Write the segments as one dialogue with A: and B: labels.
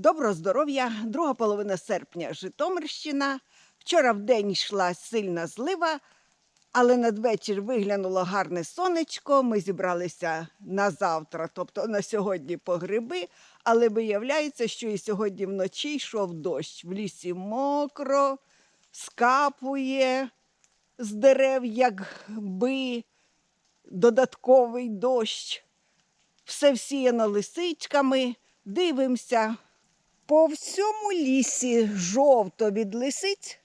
A: Доброго здоров'я! Друга половина серпня Житомирщина. Вчора в день йшла сильна злива, але надвечір виглянуло гарне сонечко. Ми зібралися на завтра, тобто на сьогодні по гриби. Але виявляється, що і сьогодні вночі йшов дощ. В лісі мокро, скапує з дерев, якби додатковий дощ. Все всіяно лисичками. Дивимося. По всьому лісі жовто від лисиць.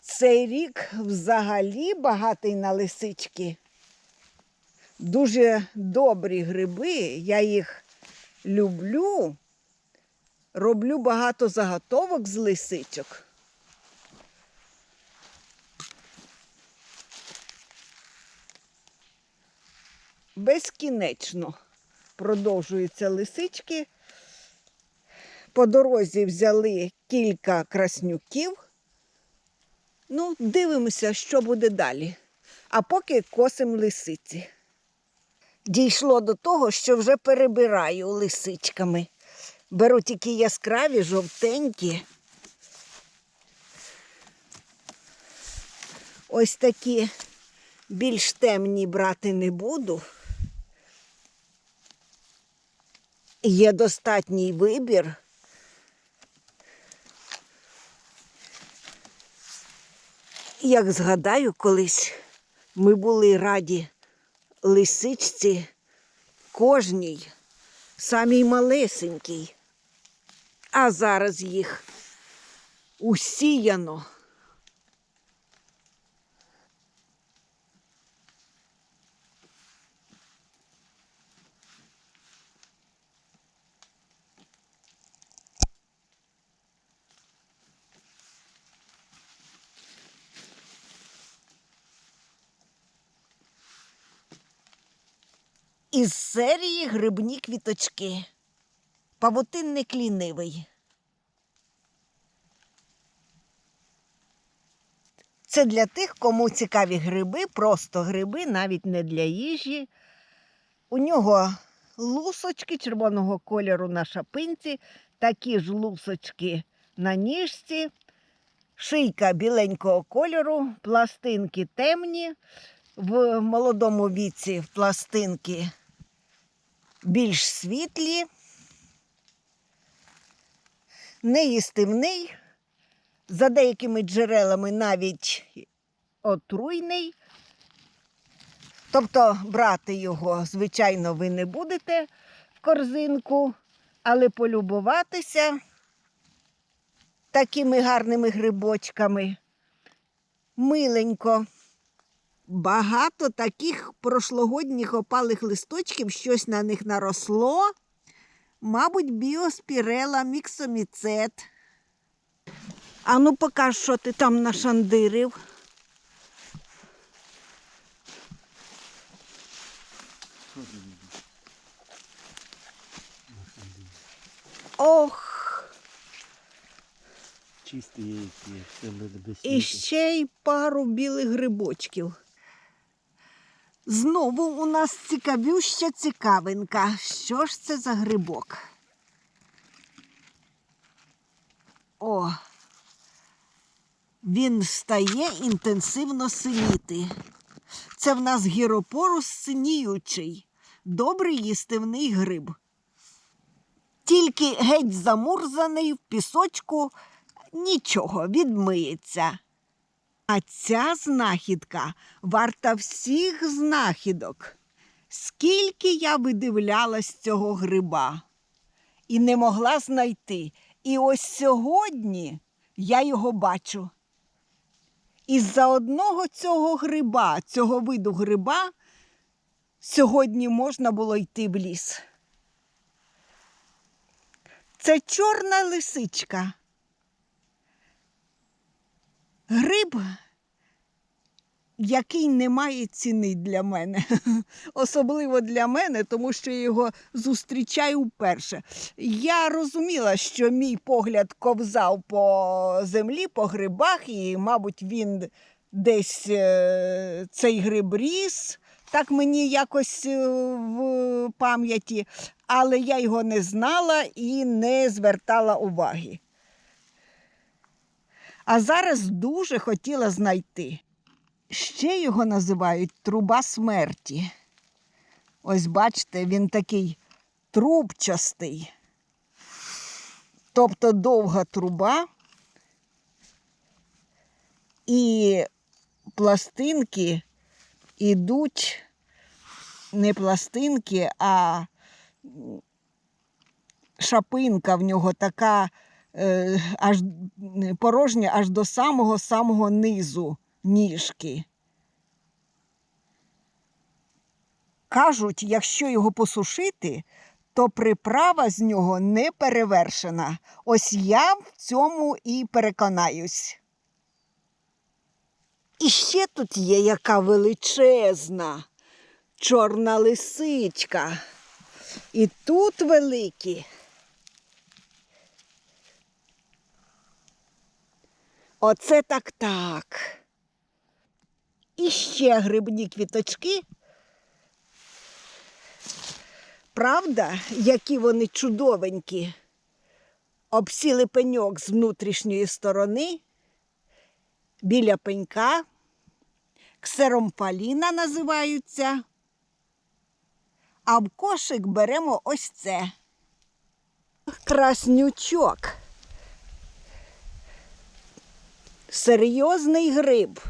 A: Цей рік взагалі багатий на лисички. Дуже добрі гриби, я їх люблю. Роблю багато заготовок з лисичок. Безкінечно продовжуються лисички. По дорозі взяли кілька краснюків. Ну, дивимося, що буде далі. А поки косим лисиці. Дійшло до того, що вже перебираю лисичками. Беру тільки яскраві, жовтенькі. Ось такі більш темні брати не буду. Є достатній вибір. Як згадаю, колись ми були раді лисичці кожній, самій малесенькій. А зараз їх усіяно. Із серії грибні квіточки. Павутинник лінивий. Це для тих, кому цікаві гриби, просто гриби, навіть не для їжі. У нього лусочки червоного кольору на шапинці, такі ж лусочки на ніжці, шийка біленького кольору, пластинки темні. В молодому віці пластинки більш світлі, неїстивний, за деякими джерелами навіть отруйний. Тобто брати його, звичайно, ви не будете в корзинку, але полюбуватися такими гарними грибочками миленько. Багато таких прошлогодніх опалих листочків, щось на них наросло. Мабуть, біоспірела, міксоміцет. А ну покаж, що ти там нашандирив. Ох,
B: Чисті які, все без
A: і ще й пару білих грибочків. Знову у нас цікавюща цікавинка. Що ж це за грибок? О, він стає інтенсивно синіти. Це в нас гіропорус синіючий, добрий їстивний гриб. Тільки геть замурзаний в пісочку нічого, відмиється. А ця знахідка варта всіх знахідок. Скільки я видивлялась цього гриба і не могла знайти. І ось сьогодні я його бачу. Із-за одного цього гриба, цього виду гриба, сьогодні можна було йти в ліс. Це чорна лисичка. Гриб, який не має ціни для мене. Особливо для мене, тому що його зустрічаю вперше. Я розуміла, що мій погляд ковзав по землі, по грибах, і, мабуть, він десь е, цей гриб ріс. Так мені якось е, в пам'яті. але я його не знала і не звертала уваги. А зараз дуже хотіла знайти. Ще його називають труба смерті. Ось бачите, він такий трубчастий. Тобто довга труба і пластинки ідуть не пластинки, а шапинка в нього така е, аж порожня аж до самого самого низу ніжки. Кажуть, якщо його посушити, то приправа з нього не перевершена. Ось я в цьому і переконаюсь. І ще тут є яка величезна чорна лисичка. І тут великі. Оце так так. І ще грибні квіточки. Правда, які вони чудовенькі. Обсіли пеньок з внутрішньої сторони, біля пенька, ксеромфаліна називаються. А в кошик беремо ось це. Краснючок. Серйозний гриб.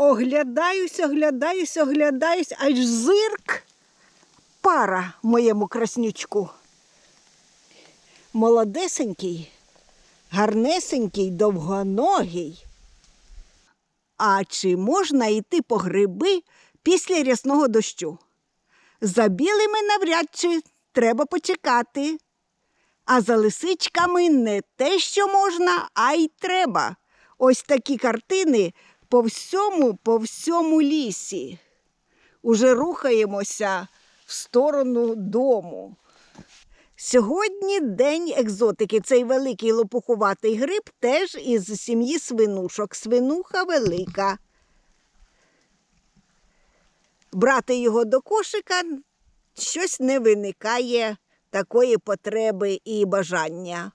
A: Оглядаюсь, оглядаюсь, оглядаюсь, аж зирк пара моєму краснючку. Молодесенький, гарнесенький, довгоногий. А чи можна йти по гриби після рясного дощу? За білими навряд чи треба почекати. А за лисичками не те, що можна, а й треба. Ось такі картини по всьому, по всьому лісі. Уже рухаємося в сторону дому. Сьогодні день екзотики. Цей великий лопухуватий гриб теж із сім'ї свинушок. Свинуха велика. Брати його до кошика щось не виникає такої потреби і бажання.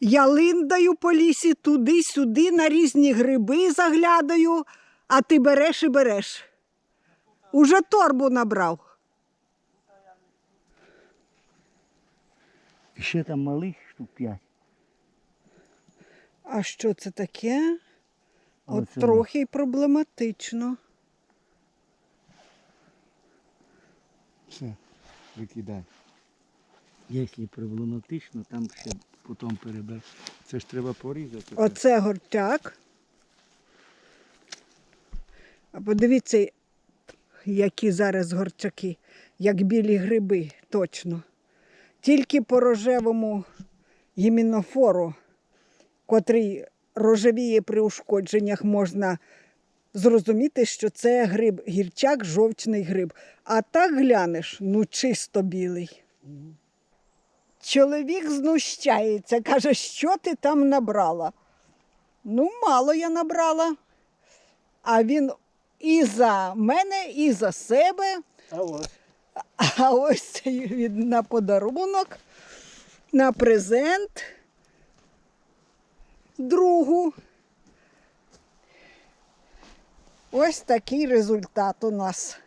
A: Я линдаю по лісі туди-сюди, на різні гриби заглядаю, а ти береш і береш. Уже торбу набрав.
B: І ще там малих штук п'ять.
A: А що це таке? От
B: Оце
A: трохи й проблематично.
C: Все, викидай.
B: Якщо проблематично, там ще потім перебер.
C: Це ж треба порізати.
A: Оце гортяк. А подивіться, які зараз горчаки, як білі гриби, точно. Тільки по рожевому гімінофору, котрий рожевіє при ушкодженнях, можна зрозуміти, що це гриб, гірчак, жовчний гриб. А так глянеш, ну чисто білий. Чоловік знущається, каже, що ти там набрала? Ну, мало я набрала. А він і за мене, і за себе.
B: А ось.
A: А ось це від на подарунок, на презент другу. Ось такий результат у нас.